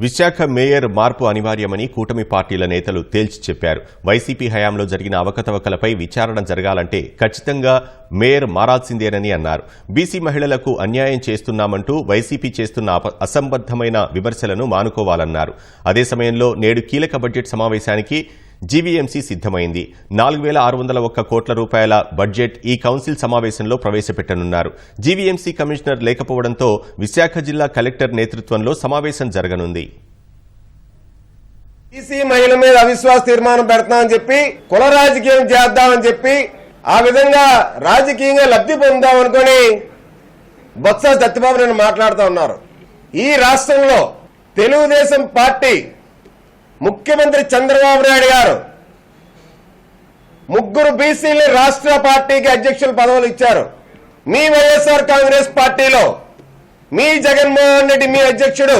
Visakha mayor మార్పు అనివార్యమని కూటమి పార్టీల నేతలు తేల్చి చెప్పారు. వైసీపీ హయాంలో జరిగిన అవకతవకలపై విచారణ జరగాలంటే ఖచ్చితంగా మేయర్ మారాల్సిందేనని అన్నారు. బీసీ మహిళలకు అన్యాయం చేస్తున్నామంటూ వైసీపీ చేస్తున్న అసంబద్ధమైన విమర్శలను మానుకోవాలన్నారు. అదే సమయంలో నేడు కీలక బడ్జెట్ సమావేశానికి జీవీఎంసీ సిద్దమైంది నాలుగు వేల ఆరు వందల ఒక్క కోట్ల రూపాయల బడ్జెట్ ఈ కౌన్సిల్ సమావేశంలో ప్రవేశపెట్టనున్నారు. జీవీఎంసీ కమిషనర్ లేకపోవడంతో విశాఖ జిల్లా కలెక్టర్ నేతృత్వంలో సమావేశం జరగనుంది. బీసీ మహిళ మీద అవిశ్వాస తీర్మానం పెడతామని చెప్పి కుల రాజకీయం చేద్దామని చెప్పి ఆ విధంగా రాజకీయంగా లబ్ధి పొందాం అనుకొని బొత్స సత్యబాబు నేను మాట్లాడుతూ ఉన్నారు. ఈ రాష్ట్రంలో తెలుగుదేశం పార్టీ ముఖ్యమంత్రి చంద్రబాబు నాయుడు గారు ముగ్గురు బీసీలు రాష్ట్ర పార్టీకి అధ్యక్షుల పదవులు ఇచ్చారు. మీ వైఎస్ఆర్ కాంగ్రెస్ పార్టీలో మీ జగన్మోహన్ రెడ్డి మీ అధ్యక్షుడు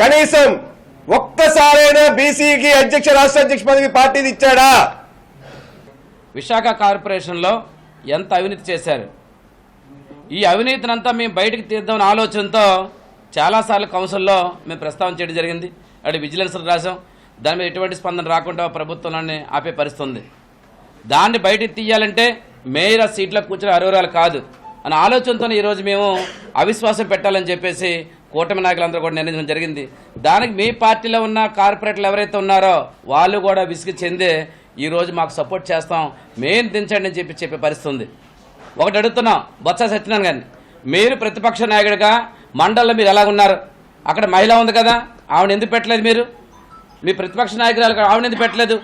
కనీసం ఒక్కసారైనా బీసీకి అధ్యక్ష రాష్ట్ర అధ్యక్ష పదవి పార్టీది ఇచ్చాడా? విశాఖ కార్పొరేషన్లో ఎంత అవినీతి చేశారు? ఈ అవినీతినంతా మేము బయటకు తీద్దామని ఆలోచనతో చాలాసార్లు కౌన్సిల్లో మేము ప్రస్తావన చేయడం జరిగింది. అటు విజిలెన్స్ రాసాం దాని మీద ఎటువంటి స్పందన రాకుండా ప్రభుత్వంలోనే ఆపే పరిస్థితుంది దాన్ని బయటికి తీయాలంటే మేయర్ ఆ సీట్లో కూర్చుని అర్హురాలు కాదు. అనే ఆలోచనతో ఈరోజు మేము అవిశ్వాసం పెట్టాలని చెప్పేసి కూటమి నాయకులందరూ కూడా నిర్ణయించడం జరిగింది. దానికి మీ పార్టీలో ఉన్న కార్పొరేటర్లు ఎవరైతే ఉన్నారో వాళ్ళు కూడా విసిగి చెందే ఈరోజు మాకు సపోర్ట్ చేస్తాం. మేము దించండి అని చెప్పి చెప్పే పరిస్థితి ఉంది ఒకటి అడుగుతున్నాం బొత్స సత్యనారాయణ గారిని. మీరు ప్రతిపక్ష నాయకుడిగా మండలంలో మీరు ఎలా ఉన్నారు అక్కడ మహిళ ఉంది కదా ఆవిడ ఎందుకు పెట్టలేదు మీరు? మీ ప్రతిపక్ష నాయకురాలు ఆవిడ పెట్టలేదు?